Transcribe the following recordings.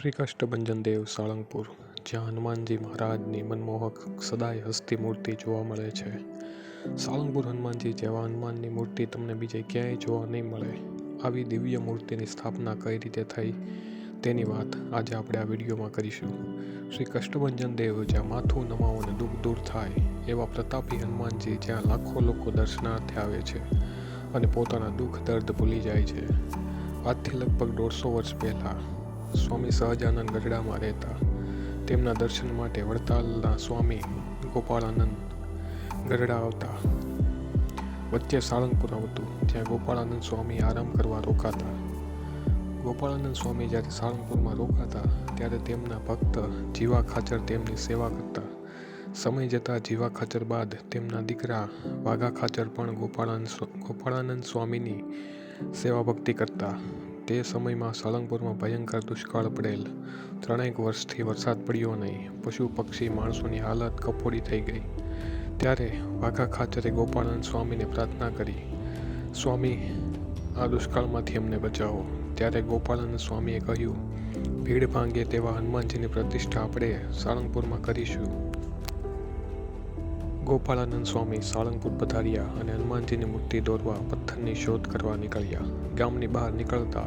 શ્રી કષ્ટભંજન દેવ સાળંગપુર, જ્યાં હનુમાનજી મહારાજની મનમોહક સદાય હસ્તી મૂર્તિ જોવા મળે છે. સાળંગપુર હનુમાનજી જેવા હનુમાનની મૂર્તિ તમને બીજે ક્યાંય જોવા નહીં મળે. આવી દિવ્ય મૂર્તિની સ્થાપના કઈ રીતે થઈ તેની વાત આજે આપણે આ વિડીયોમાં કરીશું. શ્રી કષ્ટભંજન દેવ જ્યાં માથું નમાવોને દુઃખ દૂર થાય એવા પ્રતાપી હનુમાનજી જ્યાં લાખો લોકો દર્શનાર્થે આવે છે અને પોતાના દુઃખ દર્દ ભૂલી જાય છે. આજથી લગભગ દોઢસો વર્ષ પહેલાં સ્વામી સહજાનંદ ગઢડામાં રહેતા. તેમના દર્શન માટે વડતાલના સ્વામી ગોપાળાનંદ ગઢડા આવતા. વચ્ચે સાળંગપુર આવતું ત્યાં ગોપાળાનંદ સ્વામી આરામ કરવા રોકાતા. ગોપાળાનંદ સ્વામી જ્યારે સાળંગપુરમાં રોકાતા, ત્યારે તેમના ભક્ત જીવા ખાચર તેમની સેવા કરતા. સમય જતાં જીવા ખાચર બાદ તેમના દીકરા વાઘા ખાચર પણ ગોપાળાનંદ ગોપાળાનંદ સ્વામીની સેવા ભક્તિ કરતા. તે સમયમાં સાળંગપુરમાં ભયંકર દુષ્કાળ પડેલ. ત્રણેક વર્ષથી વરસાદ પડ્યો નહીં. પશુ, પક્ષી, માણસોની હાલત કફોડી થઈ ગઈ. ત્યારે વાઘા ખાચરે ગોપાળાનંદ સ્વામીને પ્રાર્થના કરી, સ્વામી, આ દુષ્કાળમાંથી અમને બચાવો. ત્યારે ગોપાળાનંદ સ્વામીએ કહ્યું, ભીડ ભાંગે તેવા હનુમાનજીની પ્રતિષ્ઠા આપણે સાળંગપુરમાં કરીશું. ગોપાળાનંદ સ્વામી સાળંગપુર પધાર્યા અને હનુમાનજીની મૂર્તિ દોરવા પથ્થરની શોધ કરવા નીકળ્યા. ગામની બહાર નીકળતા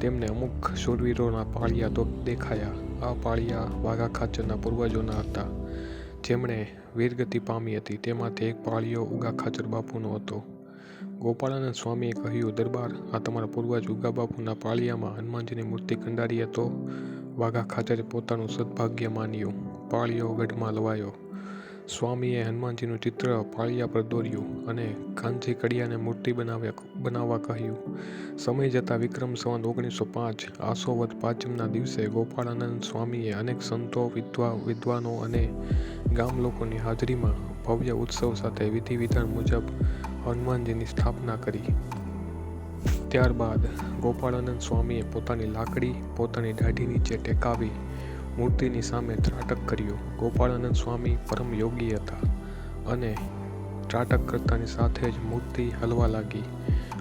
તેમને અમુક શૂરવીરોના પાળિયા તો દેખાયા. આ પાળિયા વાઘા ખાચરના પૂર્વજોના હતા. જેમણે વીરગતિ પામી હતી. તેમાંથી એક પાળિયો ઉગા ખાચર બાપુનો હતો. ગોપાળાનંદ સ્વામીએ કહ્યું, દરબાર, આ તમારા પૂર્વજ ઉગા બાપુના પાળિયામાં હનુમાનજીની મૂર્તિ કંડારી હતો વાઘા ખાચરે પોતાનું સદભાગ્ય માન્યું. પાળિયો ગઢમાં લવાયો. સ્વામીએ હનુમાનજીનું ચિત્ર પાળિયા પર દોર્યું અને કાંજી કડિયાને મૂર્તિ બનાવ્યા બનાવવા કહ્યું. સમય જતાં વિક્રમ સંવત ઓગણીસો પાંચ આસોવદ પાંચમના દિવસે ગોપાળાનંદ સ્વામીએ અનેક સંતો, વિદ્વા, વિદ્વાનો અને ગામ લોકોની હાજરીમાં ભવ્ય ઉત્સવ સાથે વિધિ વિધાન મુજબ હનુમાનજીની સ્થાપના કરી. ત્યારબાદ ગોપાળાનંદ સ્વામીએ પોતાની લાકડી પોતાની દાઢી નીચે ટેકાવી મૂર્તિની સામે ત્રાટક કર્યું. ગોપાળાનંદ સ્વામી પરમ યોગી હતા અને ત્રાટક કરતાની સાથે જ મૂર્તિ હલવા લાગી.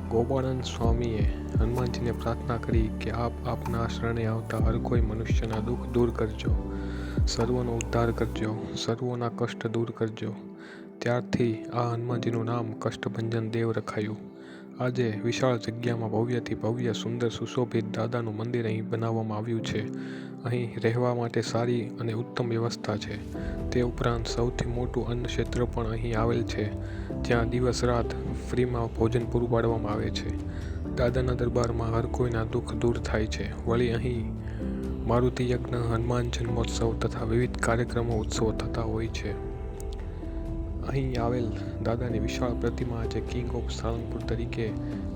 ગોપાળાનંદ સ્વામીએ હનુમાનજીને પ્રાર્થના કરી કે આપ આપના શરણે આવતા હર કોઈ મનુષ્યના દુઃખ દૂર કરજો. સર્વનો ઉદ્ધાર કરજો. સર્વોના કષ્ટ દૂર કરજો. ત્યારથી આ હનુમાનજીનું નામ કષ્ટભંજન દેવ રખાયું. આજે વિશાળ જગ્યામાં ભવ્યથી ભવ્ય, સુંદર, સુશોભિત દાદાનું મંદિર અહીં બનાવવામાં આવ્યું છે. અહીં રહેવા માટે સારી અને ઉત્તમ વ્યવસ્થા છે. તે ઉપરાંત સૌથી મોટું અન્ન ક્ષેત્ર પણ અહીં આવેલ છે, જ્યાં દિવસ રાત ફ્રીમાં ભોજન પૂરું પાડવામાં આવે છે. દાદાના દરબારમાં હર કોઈના દુઃખ દૂર થાય છે. વળી અહીં મારુતિ યજ્ઞ, હનુમાન જન્મોત્સવ તથા વિવિધ કાર્યક્રમો, ઉત્સવો થતા હોય છે. અહીં આવેલ દાદાની વિશાળ પ્રતિમા આજે કિંગ ઓફ સાળંગપુર તરીકે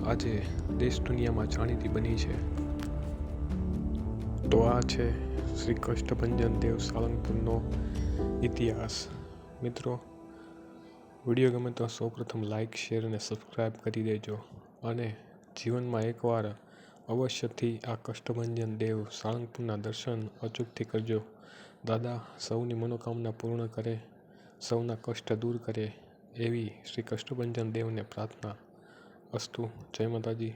આજે દેશ દુનિયામાં જાણીતી બની છે. તો આ છે શ્રી કષ્ટભંજન દેવ સાળંગપુરનો ઇતિહાસ. મિત્રો, વીડિયો ગમે તો સૌપ્રથમ લાઇક શેર અને સબસ્ક્રાઈબ કરી દેજો અને જીવનમાં એકવાર અવશ્યથી આ કષ્ટભંજન દેવ સાળંગપુરના દર્શન અચૂકથી કરજો. દાદા સૌની મનોકામના પૂર્ણ કરે. સૌના કષ્ટ દૂર કરે એવી શ્રી કષ્ટભંજન દેવને પ્રાર્થના અસ્તુ. જય માતાજી.